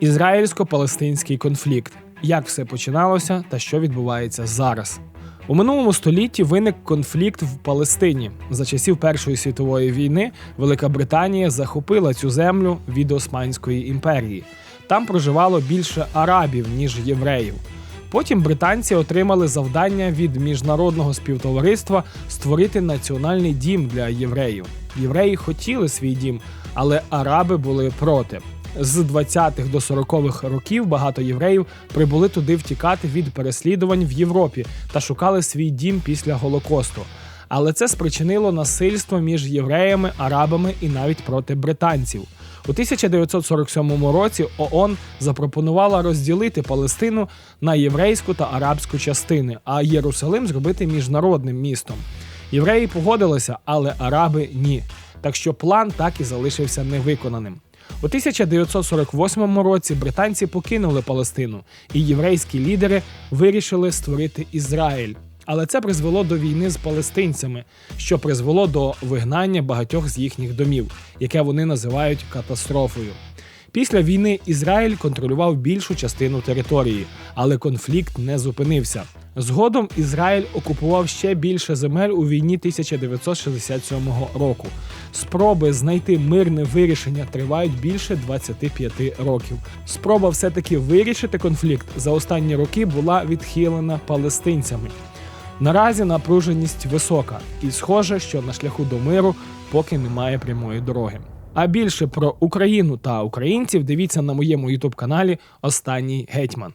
Ізраїльсько-палестинський конфлікт. Як все починалося та що відбувається зараз? У минулому столітті виник конфлікт в Палестині. За часів Першої світової війни Велика Британія захопила цю землю від Османської імперії. Там проживало більше арабів ніж євреїв. Потім британці отримали завдання від міжнародного співтовариства створити національний дім для євреїв. Євреї хотіли свій дім, але араби були проти. З 20-х до 40-х років багато євреїв прибули туди втікати від переслідувань в Європі та шукали свій дім після Голокосту. Але це спричинило насильство між євреями, арабами і навіть проти британців. У 1947 році ООН запропонувала розділити Палестину на єврейську та арабську частини, а Єрусалим зробити міжнародним містом. Євреї погодилися, але араби ні. Так що план так і залишився невиконаним. У 1948 році британці покинули Палестину, і єврейські лідери вирішили створити Ізраїль. Але це призвело до війни з палестинцями, що призвело до вигнання багатьох з їхніх домів, яке вони називають катастрофою. Після війни Ізраїль контролював більшу частину території, але конфлікт не зупинився. Згодом Ізраїль окупував ще більше земель у війні 1967 року. Спроби знайти мирне вирішення тривають більше 25 років. Спроба все-таки вирішити конфлікт за останні роки була відхилена палестинцями. Наразі напруженість висока, і схоже, що на шляху до миру поки немає прямої дороги. А більше про Україну та українців дивіться на моєму ютуб каналі Останній гетьман.